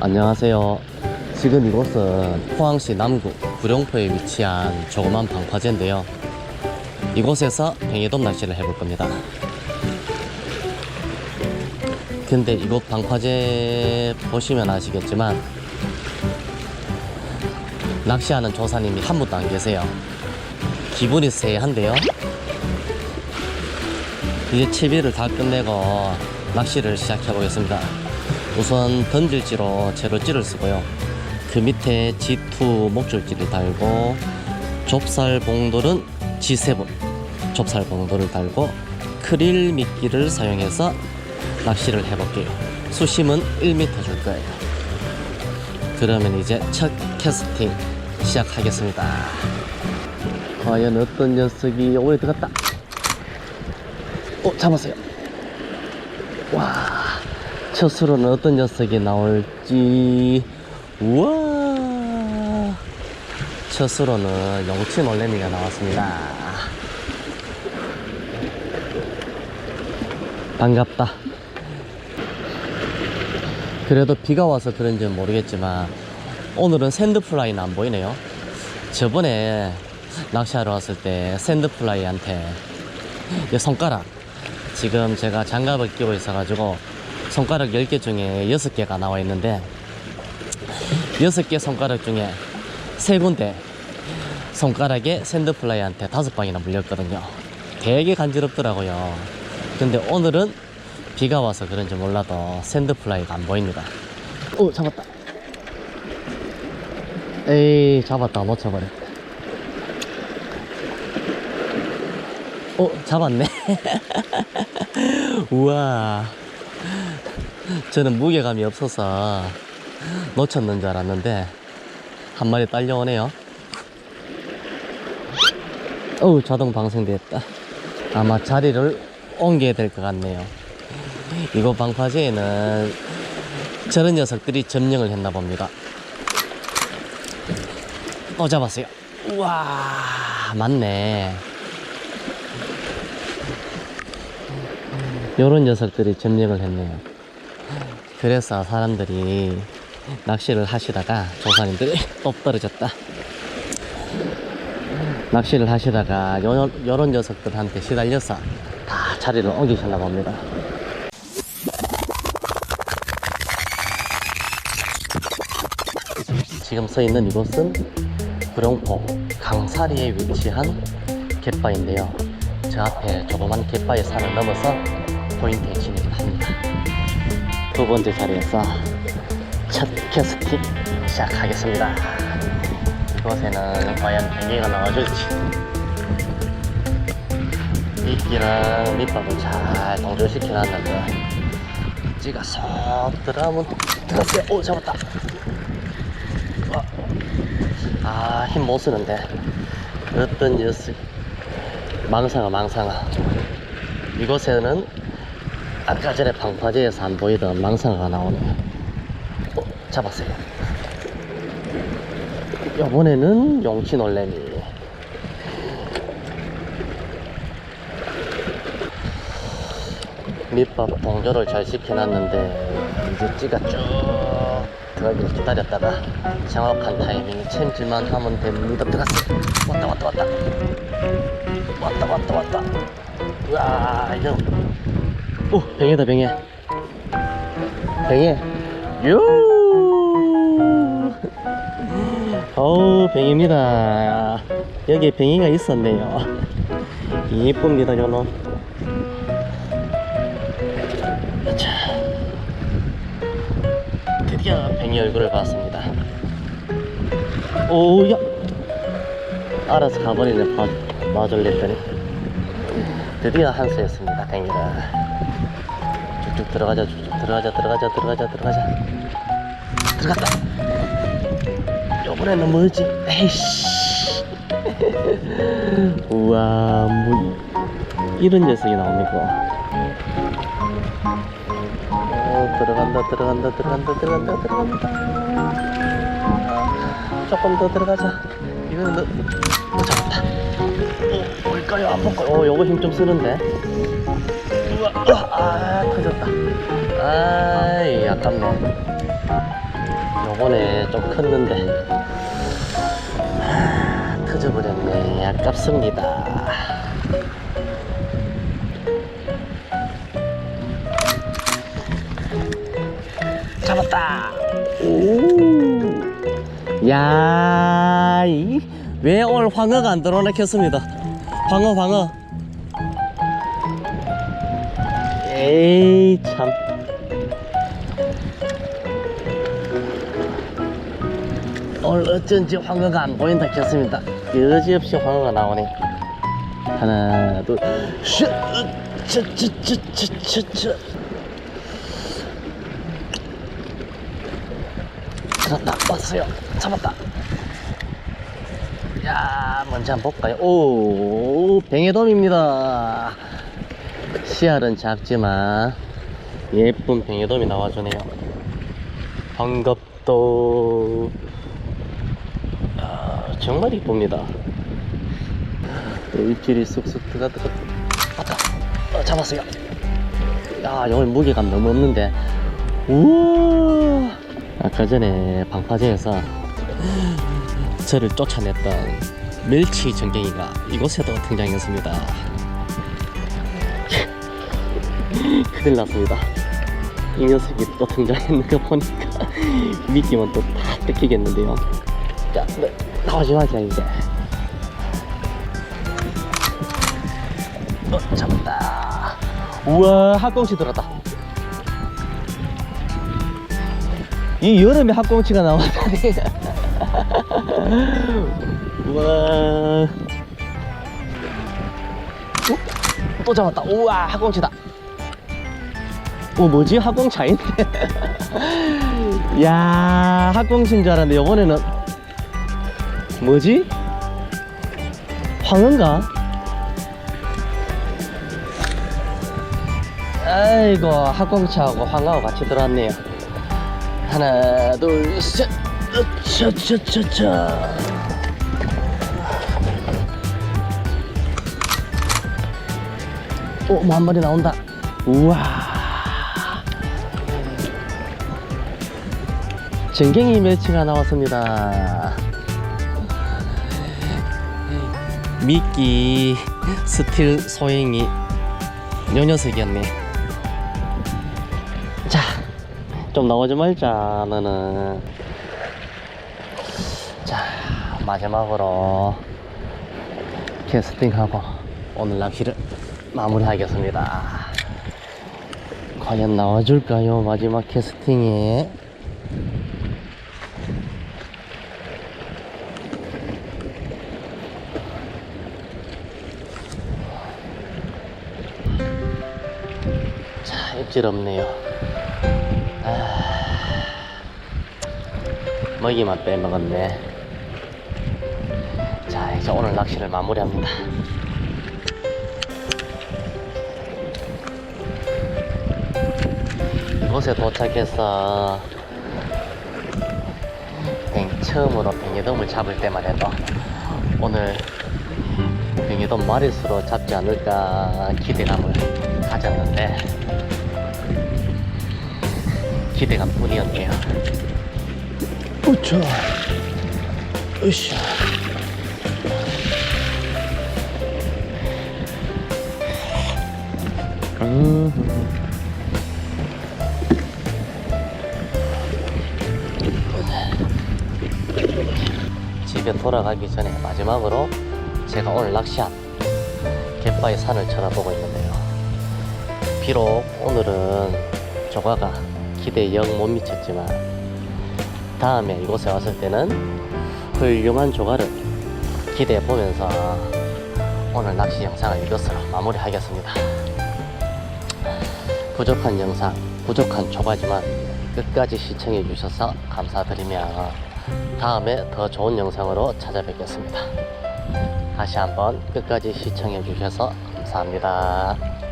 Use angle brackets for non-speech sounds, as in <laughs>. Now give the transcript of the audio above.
안녕하세요. 지금 이곳은 포항시 남구 구룡포에 위치한 조그만 방파제인데요. 이곳에서 뱅에돔 낚시를 해볼 겁니다. 근데 이곳 방파제 보시면 아시겠지만 낚시하는 조사님이 한 분도 안 계세요. 기분이 쎄한데요. 이제 채비를 다 끝내고 낚시를 시작해 보겠습니다. 우선 던질지로 제로찌를 쓰고요. 그 밑에 G2 목줄지를 달고 좁쌀 봉돌은 G7 좁쌀 봉돌을 달고 크릴 미끼를 사용해서 낚시를 해볼게요. 수심은 1m 줄 거예요. 그러면 이제 첫 캐스팅 시작하겠습니다. 과연 어떤 녀석이 오래 들어갔다. 어, 잡았어요. 와, 첫 수로는 어떤 녀석이 나올지. 우와. 첫 수로는 용치 놀래미가 나왔습니다. 반갑다. 그래도 비가 와서 그런지는 모르겠지만 오늘은 샌드플라이는 안 보이네요. 저번에 낚시하러 왔을 때 샌드플라이한테 이 손가락 지금 제가 장갑을 끼고 있어 가지고 손가락 10개 중에 6개가 나와 있는데 6개 손가락 중에 3군데 손가락에 샌드플라이한테 5방이나 물렸거든요. 되게 간지럽더라고요. 근데 오늘은 비가 와서 그런지 몰라도 샌드플라이가 안 보입니다. 오, 잡았다. 에이, 잡았다. 놓쳐버렸다. 어, 잡았네. <laughs> 우와. 저는 무게감이 없어서 놓쳤는 줄 알았는데, 한 마리 딸려오네요. 어우, 자동 방생됐다. 아마 자리를 옮겨야 될 것 같네요. 이거 방파제에는 저런 녀석들이 점령을 했나 봅니다. 또 잡았어요. 우와, 맞네. 요런 녀석들이 점령을 했네요. 그래서 사람들이 낚시를 하시다가 조사님들이 또 <laughs> 떨어졌다. 낚시를 하시다가 요, 요런 녀석들한테 시달려서 다 자리를 옮기셨나 봅니다. 지금 서 있는 이곳은 구룡포 강사리에 위치한 갯바인데요. 저 앞에 조그만 갯바의 산을 넘어서 포인트에 진입을 합니다. 두 번째 자리에서 첫 캐스팅 시작하겠습니다. 이곳에는 과연 뱅이가 나와줄지 미끼랑 밑밥을 잘 동조시켜 놨는데 찌가 쏙 들어가면 들었어요. 오 잡았다. 아, 힘 못 쓰는데. 어떤 녀석. 망상아, 망상아. 이곳에는 아까 전에 방파제에서 안 보이던 망상아가 나오네. 어, 잡았어요. 이번에는 용치 놀래미. 밑밥 동조를 잘 시켜놨는데 이제 찌가 쭉 들어가기를 기다렸다가 정확한 타이밍 챔질만 하면 됩니다 들어갔어 왔다 왔다 왔다 왔다 왔다 왔다 우와 이거 오 뱅에다 뱅에 뱅에 요! 어우 뱅입니다. 여기 뱅이가 있었네요. 이쁩니다 저놈. 자. 드디어 뱅이 얼굴을 봤습니다. 오야. 알아서 가버리네 봐, 봐줄랬더니. 드디어 한수였습니다 뱅이가 쭉쭉 들어가자 쭉쭉 들어가자 들어가자 들어가자 들어가자. 들어갔다. 요번에는 뭐지? 에이씨. <laughs> 우와 뭐 이런 녀석이 나옵니까? 어, 들어간다 들어간다 들어간다 들어간다 들어간다. 조금 더 들어가자. 이거는 너, 너 잡았다. 어, 뭘까요? 안 볼까요? 어 요거 힘 좀 쓰는데 우와 아, 아 터졌다. 아이 아깝네 요번에 좀 컸는데. 하, 터져버렸네. 아깝습니다. 잡았다. 오야 왜 오늘 황어가 안 들어오나 켰습니다? 황어 황어 에이 참. 오늘 어쩐지 황어가 안 보인다 켰습니다. 여지없이 황어가 나오네. 하나 둘셋차차차차차 잡았다 왔어요. 잡았다. 야 먼저 한번 볼까요? 오 뱅에돔입니다 씨알은 작지만 예쁜 뱅에돔이 나와주네요. 반갑다 아, 정말 이쁩니다. 또 입질이 쑥쑥 들어가 들어가 왔다. 어, 잡았어요. 야 오늘 무게감 너무 없는데. 우와! 아까 전에 방파제에서 저를 쫓아냈던 멸치 전갱이가 이곳에도 등장했습니다 큰일 났습니다. 이 녀석이 또 등장했는 거 보니까 <laughs> 미끼만 또다 뜯기겠는데요. 자 네, 나오지 마세요 이제. 어 잡았다. 우와 학꽁치 들었다. 이 여름에 학꽁치가 나왔다니 <laughs> 우와. 어? 또 잡았다. 우와 학꽁치다 어 뭐지? 아닌데. <laughs> 야 학꽁치인 줄 알았는데 이번에는 뭐지? 황어인가? 아이고 학꽁치하고 황어하고 같이 들어왔네요. 하나 둘셋. 차차차차 오, 뭐한 마리 나온다. 우와. 전갱이 멸치가 나왔습니다. 미끼 스틸 소행이 요 녀석이었네. 자, 좀 나오지 말자, 너는. 자, 마지막으로 캐스팅하고 오늘 낚시를 마무리하겠습니다. 과연 나와줄까요? 마지막 캐스팅에. 입질 없네요. 아, 먹이만 빼먹었네. 자, 이제 오늘 낚시를 마무리합니다. 이곳에 도착해서 뱅, 처음으로 뱅에돔을 잡을 때만 해도 오늘 뱅에돔 마리수로 잡지 않을까 기대감을 가졌는데 기대감 뿐이었네요. 우차, 으쌰. 음. 집에 돌아가기 전에 마지막으로 제가 오늘 낚시한 갯바위 산을 쳐다보고 있는데요. 비록 오늘은 조과가 기대에 영 못 미쳤지만 다음에 이곳에 왔을 때는 훌륭한 조과를 기대해 보면서 오늘 낚시 영상을 이것으로 마무리하겠습니다. 부족한 영상, 부족한 조과지만 끝까지 시청해 주셔서 감사드리며 다음에 더 좋은 영상으로 찾아뵙겠습니다. 다시 한번 끝까지 시청해 주셔서 감사합니다.